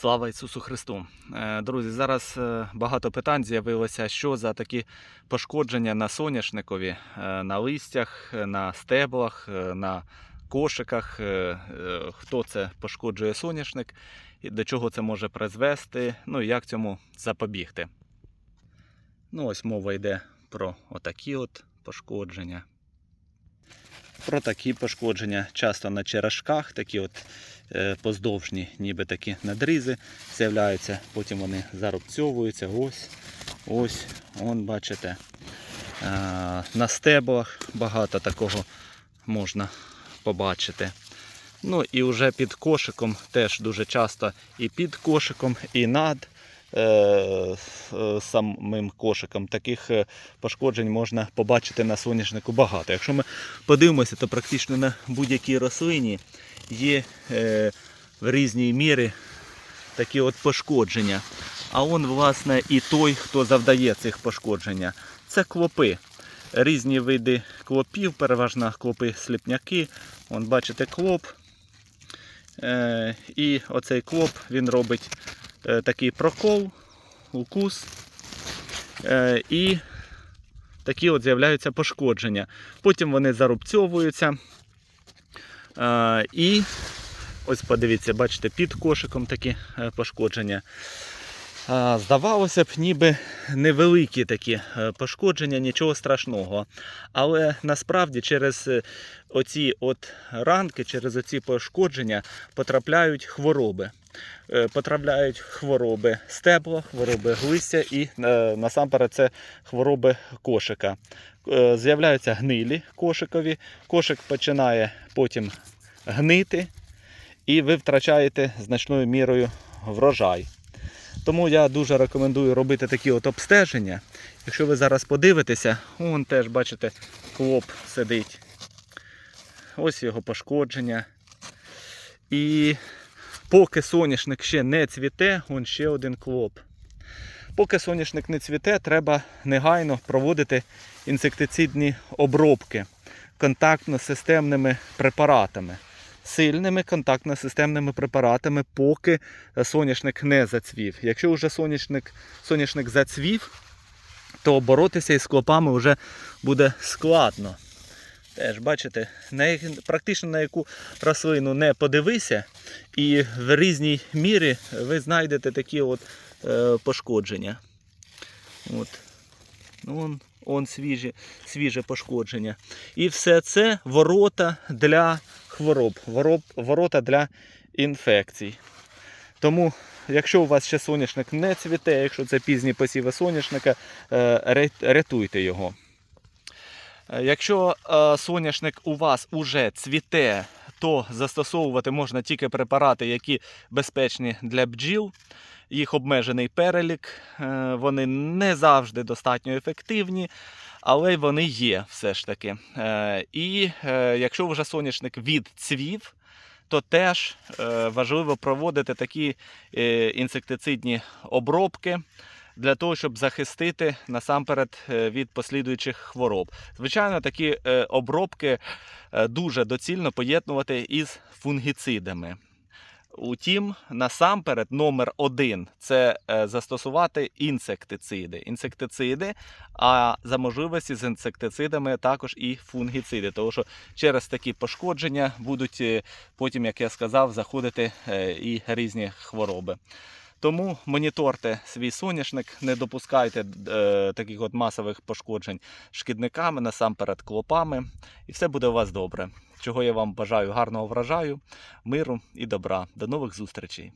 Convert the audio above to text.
Слава Ісусу Христу! Е, Друзі, зараз е, багато питань з'явилося, що за такі пошкодження на соняшникові, е, на листях, на стеблах, на кошиках. Хто це пошкоджує соняшник, до чого це може призвести, ну і як цьому запобігти. Ну, ось мова йде про отакі от пошкодження. Про такі пошкодження часто на черешках, такі от е, поздовжні, ніби такі надрізи з'являються, потім вони зарубцьовуються. Ось, ось, вон бачите. На стеблах багато такого можна побачити. Ну і вже під кошиком теж дуже часто і під кошиком, і над самим кошиком. Таких е, пошкоджень можна побачити на соняшнику багато. Якщо ми подивимося, то практично на будь-якій рослині є е, в різній мірі такі от пошкодження. А он, власне, і той, хто завдає цих пошкодження, це клопи. Різні види клопів, переважно клопи сліпняки. Вон бачите клоп. Е, і оцей клоп він робить е, такий прокол, укус. Е, і такі от з'являються пошкодження. Потім вони зарубцьовуються. Е, і ось подивіться, бачите, під кошиком такі е, пошкодження. Здавалося б, ніби невеликі такі е, пошкодження, нічого страшного. Але насправді через е, оці от ранки, через оці пошкодження потрапляють хвороби. Е, Потрапляють хвороби стебла, хвороби листя і насамперед це хвороби кошика. З'являються гнилі кошикові, кошик починає потім гнити, і ви втрачаєте значною мірою врожай. Тому я дуже рекомендую робити такі от обстеження. Якщо ви зараз подивитеся, вон теж бачите, клоп сидить. Ось його пошкодження. І поки соняшник ще не цвіте, вон ще один клоп. Поки соняшник не цвіте, треба негайно проводити інсектицидні обробки контактно-системними препаратами. Сильними контактно-системними препаратами, поки соняшник не зацвів. Якщо вже соняшник, соняшник зацвів, то боротися із клопами вже буде складно. Теж бачите, на, практично на яку рослину не подивися, і в різній мірі ви знайдете такі от е, пошкодження. От. Ну, он, он свіжі, свіже пошкодження. І все це ворота для хвороб, вороб, ворота для інфекцій. Тому, якщо у вас ще соняшник не цвіте, якщо це пізні посіви соняшника, е, рятуйте його. Е, Якщо е, соняшник у вас уже цвіте, то застосовувати можна тільки препарати, які безпечні для бджіл. Їх обмежений перелік, вони не завжди достатньо ефективні, але вони є все ж таки. Е, І е, якщо вже соняшник відцвів, то теж е, важливо проводити такі інсектицидні обробки для того, щоб захистити насамперед від послідуючих хвороб. Звичайно, такі обробки дуже доцільно поєднувати із фунгіцидами. Утім, насамперед, номер один це е, застосувати інсектициди. Інсектициди, а за можливості з інсектицидами також і фунгіциди. Тому що через такі пошкодження будуть е, потім, як я сказав, заходити е, і різні хвороби. Тому моніторте свій соняшник, не допускайте е, таких от масових пошкоджень шкідниками, насамперед клопами, і все буде у вас добре. Чого я вам бажаю гарного врожаю, миру і добра. До нових зустрічей!